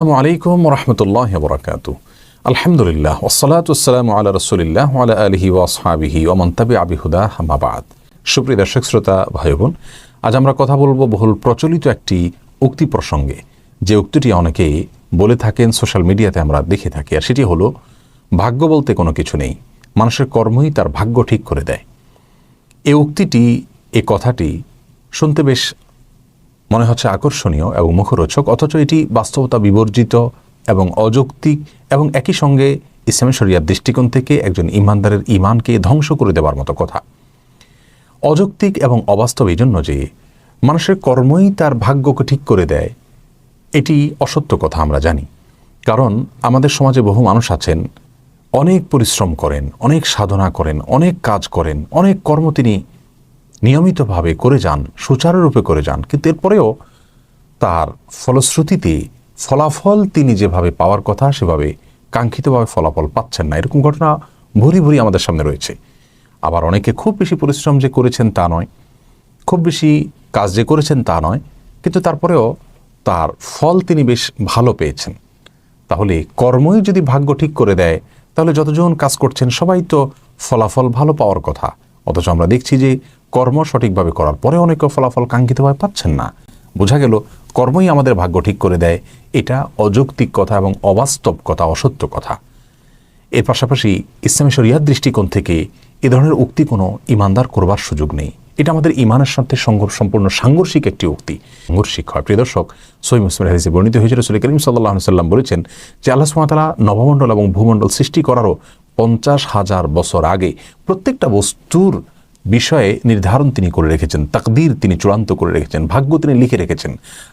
আসসালামু আলাইকুম রহমতুল্লাহ বরকাত আলহামদুলিল্লাহ ওসলাত আসসালাম আল্লাহ রসুলিল্লাহ আলা আলহি ওয়াসহাবিহি ওমন তাবি আবিহুদা হামাবাদ সুপ্রিয় দর্শক, শ্রোতা ভাই বোন আজ আমরা কথা বলব বহুল প্রচলিত একটি উক্তি প্রসঙ্গে। যে উক্তিটি অনেকেই বলে থাকেন, সোশ্যাল মিডিয়াতে আমরা দেখে থাকি, আর সেটি হলো, ভাগ্য বলতে কোনো কিছু নেই, মানুষের কর্মই তার ভাগ্য ঠিক করে দেয়। এই উক্তিটি, এ কথাটি শুনতে বেশ মনে হচ্ছে আকর্ষণীয় এবং মুখরোচক, অথচ এটি বাস্তবতা বিবর্জিত এবং অযৌক্তিক এবং একই সঙ্গে ইসলামী শরিয়ার দৃষ্টিকোণ থেকে একজন ইমানদারের ইমানকে ধ্বংস করে দেওয়ার মতো কথা। অযৌক্তিক এবং অবাস্তব এই জন্য যে মানুষের কর্মই তার ভাগ্যকে ঠিক করে দেয়, এটি অসত্য কথা আমরা জানি। কারণ আমাদের সমাজে বহু মানুষ আছেন, অনেক পরিশ্রম করেন, অনেক সাধনা করেন, অনেক কাজ করেন, অনেক কর্ম তিনি নিয়মিতভাবে করে যান, সুচারুরূপে করে যান। কিন্তু এরপরেও তার ফলশ্রুতিতে, ফলাফল তিনি যেভাবে পাওয়ার কথা, সেভাবে কাঙ্ক্ষিতভাবে ফলাফল পাচ্ছেন না। এরকম ঘটনা ভরি ভরি আমাদের সামনে রয়েছে। আবার অনেকে খুব বেশি পরিশ্রম যে করেছেন তা নয়, খুব বেশি কাজ যে করেছেন তা নয়, কিন্তু তারপরেও তার ফল তিনি বেশ ভালো পেয়েছেন। তাহলে কর্মই যদি ভাগ্য ঠিক করে দেয়, তাহলে যতজন কাজ করছেন, সবাই তো ফলাফল ভালো পাওয়ার কথা। অথচ আমরা দেখছি যে কর্ম সঠিকভাবে করার পরে অনেকে ফলাফল কাঙ্ক্ষিতভাবে পাচ্ছেন না। বোঝা গেল, কর্মই আমাদের ভাগ্য ঠিক করে দেয়। এটা অযৌক্তিক কথা এবং অবাস্তব কথা, অসত্য কথা। এর পাশাপাশি ইসলামী শরিয়ার দৃষ্টিকোণ থেকে এ ধরনের উক্তি কোনো ইমানদার করবার সুযোগ নেই। এটা আমাদের ইমানের সাথে সংঘর্ষ সম্পূর্ণ সাংঘর্ষিক একটি উক্তি। সাংঘর্ষিক হয়। প্রিয় দর্শক সই মুসলিম হাদিসে বর্ণিত হয়েছিল, রসুল করিম সাল্লাহ সাল্লাম বলেছেন যে আল্লাহ সুমাতালা নবমণ্ডল এবং ভূমণ্ডল সৃষ্টি করারও পঞ্চাশ হাজার বছর আগে প্রত্যেকটা বস্তুর বিষয়ে নির্ধারণ তিনি করে রেখেছেন, তাকদির তিনি চূড়ান্ত করে রেখেছেন, ভাগ্য তিনি লিখে রেখেছেন।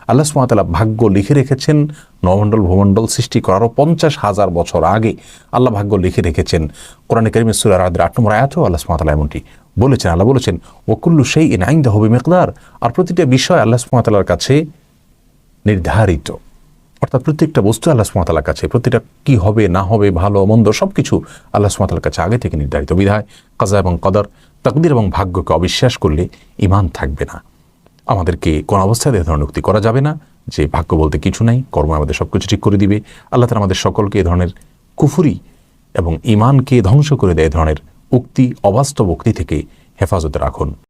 আল্লাহ সুমাতালা ভাগ্য লিখে রেখেছেন, নবমণ্ডল, ভূমণ্ডল সৃষ্টি করারও পঞ্চাশ হাজার বছর আগে আল্লাহ ভাগ্য লিখে রেখেছেন। কোরআন করিম সুরার আদের আট নম্বর আয়াতেও আল্লাহ সুমাতালা এমনটি বলেছেন। আল্লাহ বলেছেন ওকুল্লু সেই ইন আইন্দা হবে মেকদার আর প্রতিটা বিষয় আল্লাহ সুমাতালার কাছে নির্ধারিত। অর্থাৎ প্রত্যেকটা বস্তু আল্লাহ সুমাতালার কাছে। প্রতিটা কি হবে, না হবে, ভালো, মন্দ সব কিছু আল্লাহ সুমাতালার কাছে আগে থেকে নির্ধারিত। বিধায় কাজা এবং কদর, তাকদির এবং ভাগ্যকে অবিশ্বাস করলে ইমান থাকবে না। আমাদেরকে কোন অবস্থায় এ ধরনের উক্তি করা যাবে না, যে ভাগ্য বলতে কিছু নাই, কর্ম আমাদের সব কিছু ঠিক করে দিবে। আল্লাহ তালা আমাদের সকলকে এ ধরনের কুফুরি এবং ইমানকে ধ্বংস করে দেয় এ ধরনের উক্তি, অবাস্তব উক্তি থেকে হেফাজতে রাখুন।